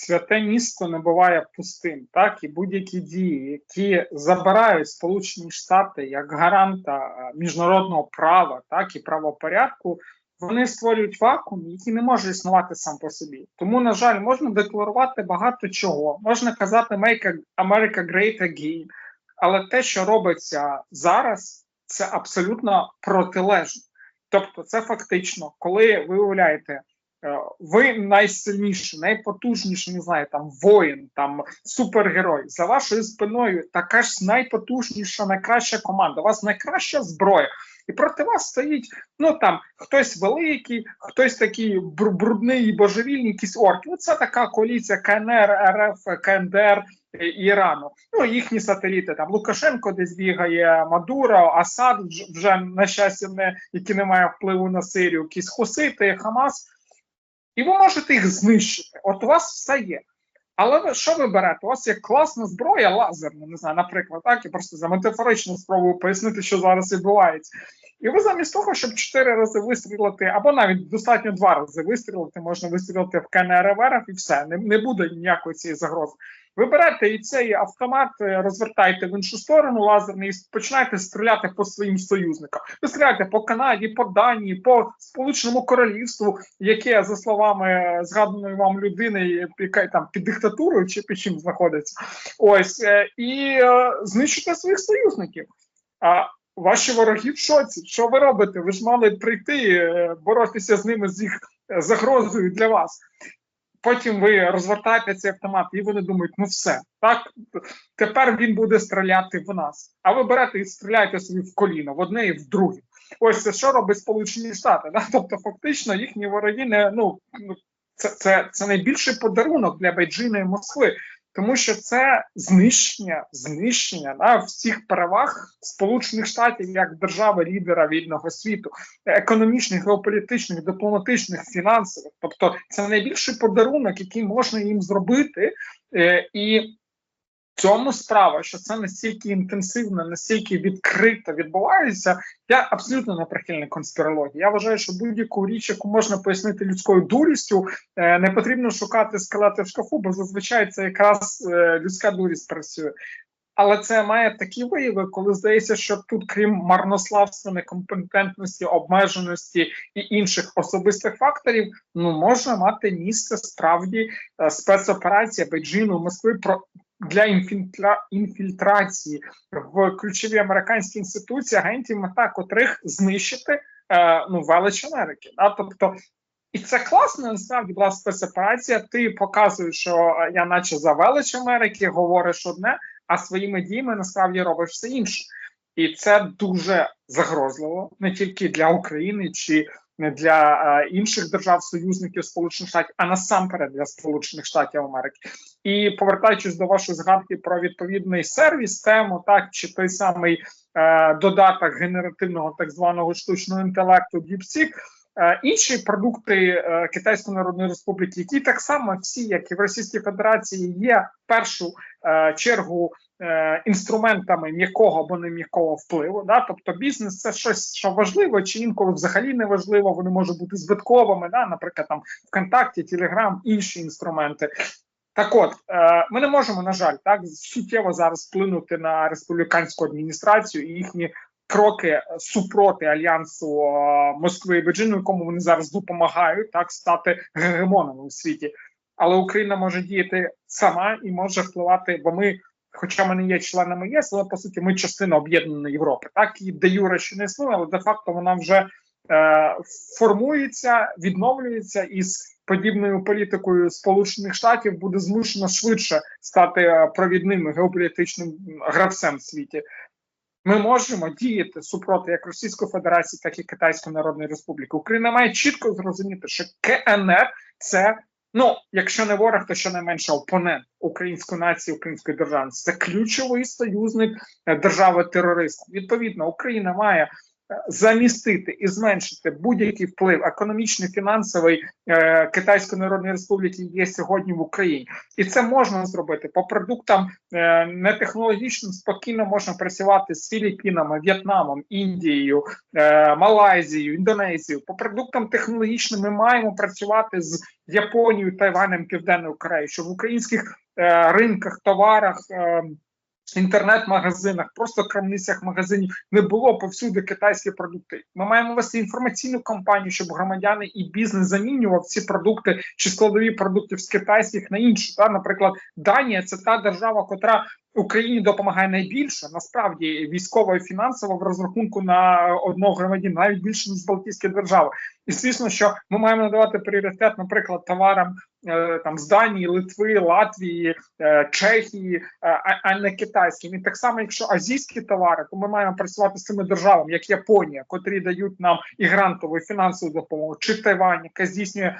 святе місто не буває пустим, так і будь-які дії, які забирають Сполучені Штати як гаранта е, міжнародного права, так і правопорядку, вони створюють вакуум, який не може існувати сам по собі. Тому, на жаль, можна декларувати багато чого. Можна казати «Make America Great Again», але те, що робиться зараз, це абсолютно протилежно. Тобто, це фактично, коли ви уявляєте, ви найсильніший, найпотужніший, не знаю, там воїн, там супергерой. За вашою спиною така ж найпотужніша, найкраща команда. У вас найкраща зброя. І проти вас стоїть ну там хтось великий, хтось такий брудний божевільний, якісь орки. Ну, це така коаліція КНР, РФ, КНДР і Ірану. Ну їхні сателіти там Лукашенко десь бігає, Мадуро, Асад вже на щастя, не які не має впливу на Сирію, якісь Хусити, Хамас. І ви можете їх знищити. От у вас все є. Але ви що ви берете? У вас є класна зброя, лазерна, не знаю, наприклад, так, я просто за метафорично спробую пояснити, що зараз відбувається. І ви замість того, щоб чотири рази вистрілити, або навіть достатньо два рази вистрілити, можна вистрілити в КНРВР і все, не, не буде ніякої цієї загрози. Ви берете і цей автомат, е, розвертаєте в іншу сторону лазерний і починаєте стріляти по своїм союзникам. Ви стріляєте по Канаді, по Данії, по Сполученому Королівству, яке, за словами е, згаданої вам людини, яка там під диктатурою чи під чим знаходиться, ось е, і е, знищите своїх союзників. А ваші вороги в шоці. Що ви робите? Ви ж мали прийти боротися з ними з їх загрозою для вас. Потім ви розвертаєте цей автомат, і вони думають, ну все, так тепер він буде стріляти в нас. А ви берете і стріляєте собі в коліно, в одне і в друге. Ось це що робить Сполучені Штати. Да? Тобто, фактично, їхні вороги не ну ну, це, це, це найбільший подарунок для Бейджина і Москви. Тому що це знищення, знищення да, всіх переваг Сполучених Штатів як держави лідера вільного світу, економічних, геополітичних, дипломатичних, фінансових. Тобто, це найбільший подарунок, який можна їм зробити, е, і цьому справа, що це настільки інтенсивно, настільки відкрито відбувається. Я абсолютно не прихильник конспірології. Я вважаю, що будь-яку річ, яку можна пояснити людською дурістю, е, не потрібно шукати скелети в шкафу, бо зазвичай це якраз е, людська дурість працює. Але це має такі вияви, коли здається, що тут, крім марнославства, некомпетентності, обмеженості і інших особистих факторів, ну може мати місце справді е, спецоперація Бейджину Москви про для інфільтра... інфільтрації в ключові американські інституції агентів, мета котрих знищити е, ну велич Америки. Да? Тобто, і це класно, насправді була спецоперація. Ти показуєш, що е, я, наче за велич Америки, говориш одне, а своїми діями насправді робиш все інше. І це дуже загрозливо не тільки для України чи не для е, інших держав-союзників Сполучених Штатів, а насамперед для Сполучених Штатів Америки. І повертаючись до вашої згадки про відповідний сервіс, тему, так чи той самий е, додаток генеративного так званого штучного інтелекту DeepSeek, е, інші продукти е, Китайської Народної Республіки, які так само всі, як і в Російській Федерації, є в першу чергу е, інструментами м'якого або не м'якого впливу. Да? Тобто бізнес це щось, що важливо, чи інколи взагалі не важливо, вони можуть бути збитковими, да? наприклад, там ВКонтакті, Телеграм, інші інструменти. Так, от е, ми не можемо, на жаль, так суттєво зараз вплинути на республіканську адміністрацію і їхні кроки супроти альянсу е, Москви і Беджину, якому вони зараз допомагають так стати гегемонами у світі. Але Україна може діяти сама і може впливати, бо ми, хоча ми не є членами ЄС, але по суті ми частина об'єднаної Європи. Так і де юре ще не існує, але де факто вона вже е, формується, відновлюється із подібною політикою Сполучених Штатів буде змушено швидше стати е, провідним геополітичним гравцем в світі. Ми можемо діяти супроти як Російської Федерації, так і Китайської Народної Республіки. Україна має чітко зрозуміти, що КНР це ну, якщо не ворог, то щонайменше опонент української нації, української держави Це ключовий союзник е, держави терориста. Відповідно, Україна має замістити і зменшити будь-який вплив економічний, фінансовий е, Китайської Народної Республіки є сьогодні в Україні, і це можна зробити по продуктам е, нетехнологічним спокійно можна працювати з Філіппінами, В'єтнамом, Індією, е, Малайзією, Індонезією. По продуктам технологічним ми маємо працювати з Японією, Тайванем, Південною Кореєю, щоб в українських ринках, товарах. Е, інтернет-магазинах, просто крамницях магазинів не було повсюди китайські продукти. Ми маємо вести інформаційну кампанію, щоб громадяни і бізнес замінював ці продукти чи складові продуктів з китайських на інші. Та, наприклад, Данія це та держава, котра Україні допомагає найбільше насправді військово і фінансово в розрахунку на одного громадянина, навіть більше ніж Балтійські держави. І звісно, що ми маємо надавати пріоритет, наприклад, товарам е, там з Данії, Литви, Латвії, е, Чехії, е, а, не китайським. І так само, якщо азійські товари, то ми маємо працювати з цими державами, як Японія, котрі дають нам і грантову, і фінансову допомогу, чи Тайвань, яка здійснює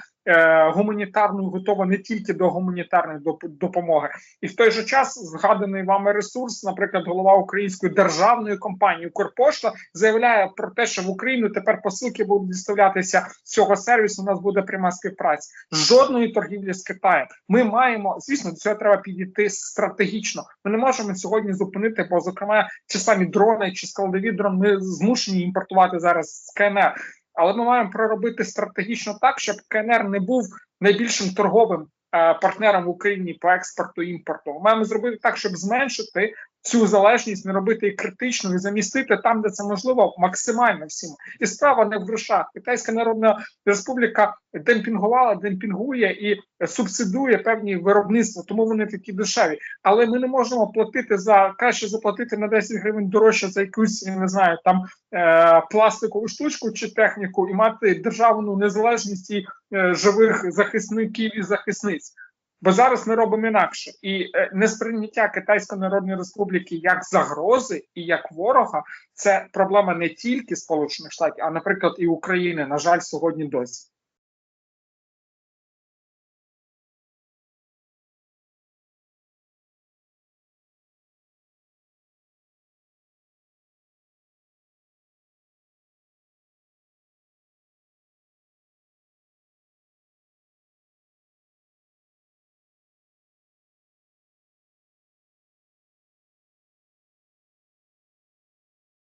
гуманітарну, готова не тільки до гуманітарної доп- допомоги, і в той же час згаданий вами ресурс, наприклад, голова української державної компанії Укрпошта заявляє про те, що в Україну тепер посилки будуть доставлятися з цього сервісу. У нас буде пряма співпраця. Жодної торгівлі з Китаєм. Ми маємо, звісно, до цього треба підійти стратегічно. Ми не можемо сьогодні зупинити, бо зокрема, ті самі дрони чи складові дрони ми змушені імпортувати зараз з КНР. Але ми маємо проробити стратегічно так, щоб КНР не був найбільшим торговим е, партнером в Україні по експорту і імпорту. Маємо зробити так, щоб зменшити цю залежність, не робити критичною і замістити там, де це можливо, максимально всім. І справа не в грошах. Китайська Народна Республіка демпінгувала, демпінгує і субсидує певні виробництва, тому вони такі дешеві. Але ми не можемо платити за краще заплатити на 10 гривень дорожче за якусь не знаю там е, пластикову штучку чи техніку і мати державну незалежність і е, живих захисників і захисниць. Бо зараз ми робимо інакше, і е, несприйняття Китайської Народної Республіки як загрози і як ворога це проблема не тільки Сполучених Штатів, а наприклад, і України. На жаль, сьогодні досі.